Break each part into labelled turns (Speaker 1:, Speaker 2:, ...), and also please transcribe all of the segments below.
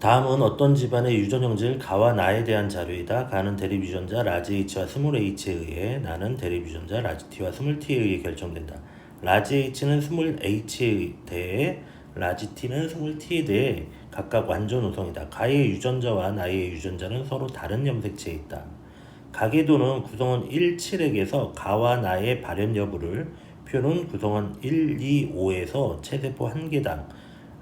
Speaker 1: 다음은 어떤 집안의 유전 형질 가와 나에 대한 자료이다. 가는 대립 유전자 라지 H와 스몰 H에 의해 나는 대립 유전자 라지 T와 스몰 T에 의해 결정된다. 라지 H는 스몰 H에 대해 라지 T는 스몰 T에 대해 각각 완전 우성이다. 가의 유전자와 나의 유전자는 서로 다른 염색체에 있다. 가계도는 구성원 1, 7액에서 가와 나의 발현 여부를 표는 구성원 1, 2, 5에서 체세포 1개당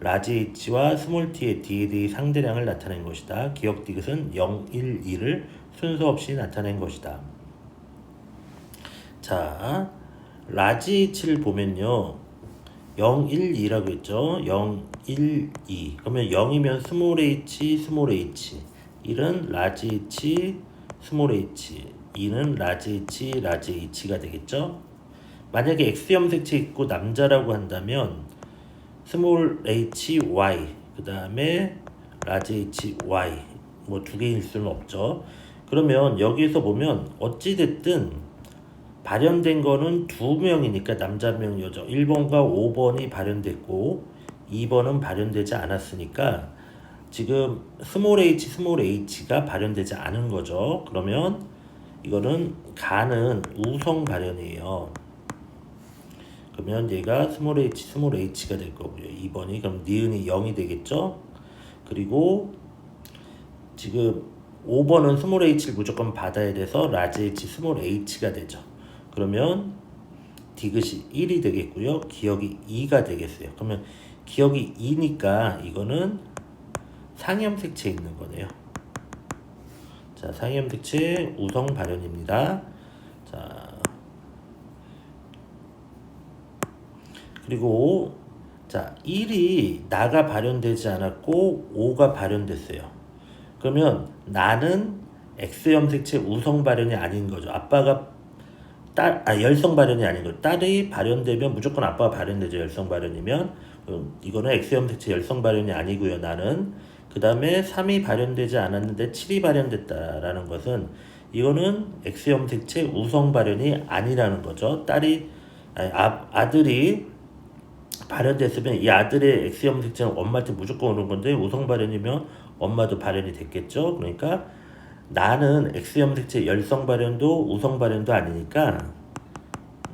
Speaker 1: 라지 H와 스몰 t의 DNA 상대량을 나타낸 것이다. 기억 디귿은 0, 1, 2를 순서 없이 나타낸 것이다. 자, 라지 H를 보면요. 0, 1, 2라고 했죠. 0, 1, 2. 그러면 0이면 스몰 h, 스몰 h. 1은 라지 h, 스몰 h. 2는 라지 h, 라지 h가 되겠죠. 만약에 X 염색체 있고 남자라고 한다면 스몰 h, y. 그 다음에 라지 h, y. 뭐 두 개일 수는 없죠. 그러면 여기에서 보면 어찌 됐든 발현된 거는 두 명이니까 남자 명 여자 1번과 5번이 발현됐고 2번은 발현되지 않았으니까 지금 스몰 h 스몰 h가 발현되지 않은 거죠. 그러면 이거는 가는 우성 발현이에요. 그러면 얘가 스몰 h 스몰 h가 될 거고요. 2번이 그럼 니은이 0이 되겠죠. 그리고 지금 5번은 스몰 h를 무조건 받아야 돼서 라지 h 스몰 h가 되죠. 그러면 디귿이 1이 되겠고요. 기억이 2가 되겠어요. 그러면 기억이 2니까 이거는 상염색체 있는 거네요. 자, 상염색체 우성 발현입니다. 자, 그리고 자, 1이 나가 발현되지 않았고 5가 발현됐어요. 그러면 나는 X염색체 우성 발현이 아닌 거죠. 아빠가 딸, 아, 열성 발현이 아닌 거. 딸이 발현되면 무조건 아빠가 발현되죠. 열성 발현이면. 음, 이거는 X염색체 열성 발현이 아니고요. 나는. 그 다음에 3이 발현되지 않았는데 7이 발현됐다라는 것은 이거는 X염색체 우성 발현이 아니라는 거죠. 딸이, 아, 아들이 발현됐으면 이 아들의 X염색체는 엄마한테 무조건 오는 건데 우성 발현이면 엄마도 발현이 됐겠죠. 그러니까 나는 X염색체 열성 발현도 우성 발현도 아니니까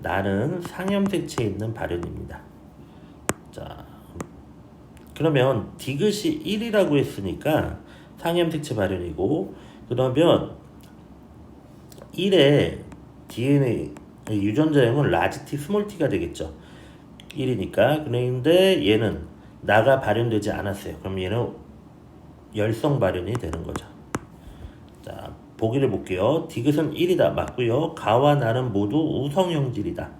Speaker 1: 나는 상염색체에 있는 발현입니다. 자, 그러면 디귿이 1이라고 했으니까 상염색체 발현이고 그러면 1의 DNA 유전자형은 라지 T, 스몰 T가 되겠죠. 1이니까 그런데 얘는 나가 발현되지 않았어요. 그럼 얘는 열성 발현이 되는 거죠. 자, 보기를 볼게요. 디귿은 1이다. 맞고요. 가와 나는 모두 우성 형질이다.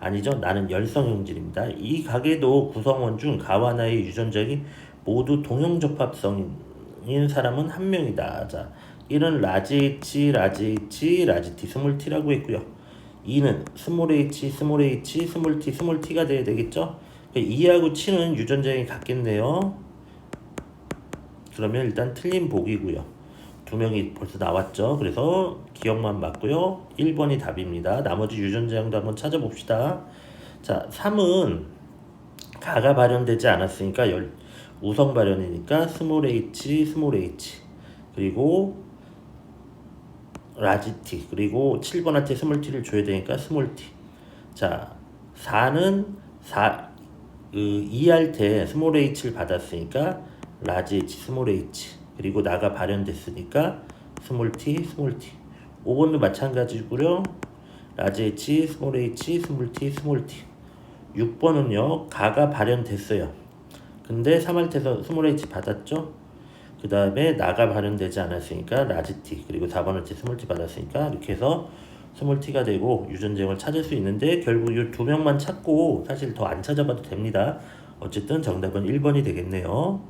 Speaker 1: 아니죠. 나는 열성 형질입니다. 이 가게도 구성원 중 가와 나의 유전적이 모두 동형접합성인 사람은 한 명이다. 자, 1은 라지 H, 라지 H, 라지 T, 스몰 T라고 했고요. 2는 스몰 H, 스몰 H, 스몰 T, 스몰 T가 돼야 되겠죠. 2하고 7은 유전자형이 같겠네요. 그러면 일단 틀린 보기고요. 두 명이 벌써 나왔죠. 그래서 기억만 맞고요. 1번이 답입니다. 나머지 유전자형도 한번 찾아봅시다. 자, 3은 가가 발현되지 않았으니까 열, 우성 발현이니까 스몰 h, 스몰 h 그리고 라지 t 그리고 7번한테 스몰 t를 줘야 되니까 스몰 t 자 4는 4, 그 2할 때 스몰 h를 받았으니까 라지 h, 스몰 h 그리고 나가 발현됐으니까 스몰 t, 스몰 t. 5번도 마찬가지고요. 라지 h, 스몰 h, 스몰 t, 스몰 t. 6번은요. 가가 발현됐어요. 근데 3할 때서 스몰 h 받았죠. 그 다음에 나가 발현되지 않았으니까 라지 t 그리고 4번을 때 스몰 t 받았으니까 이렇게 해서 스몰 t가 되고 유전자형을 찾을 수 있는데 결국 이 두 명만 찾고 사실 더 안 찾아봐도 됩니다. 어쨌든 정답은 1번이 되겠네요.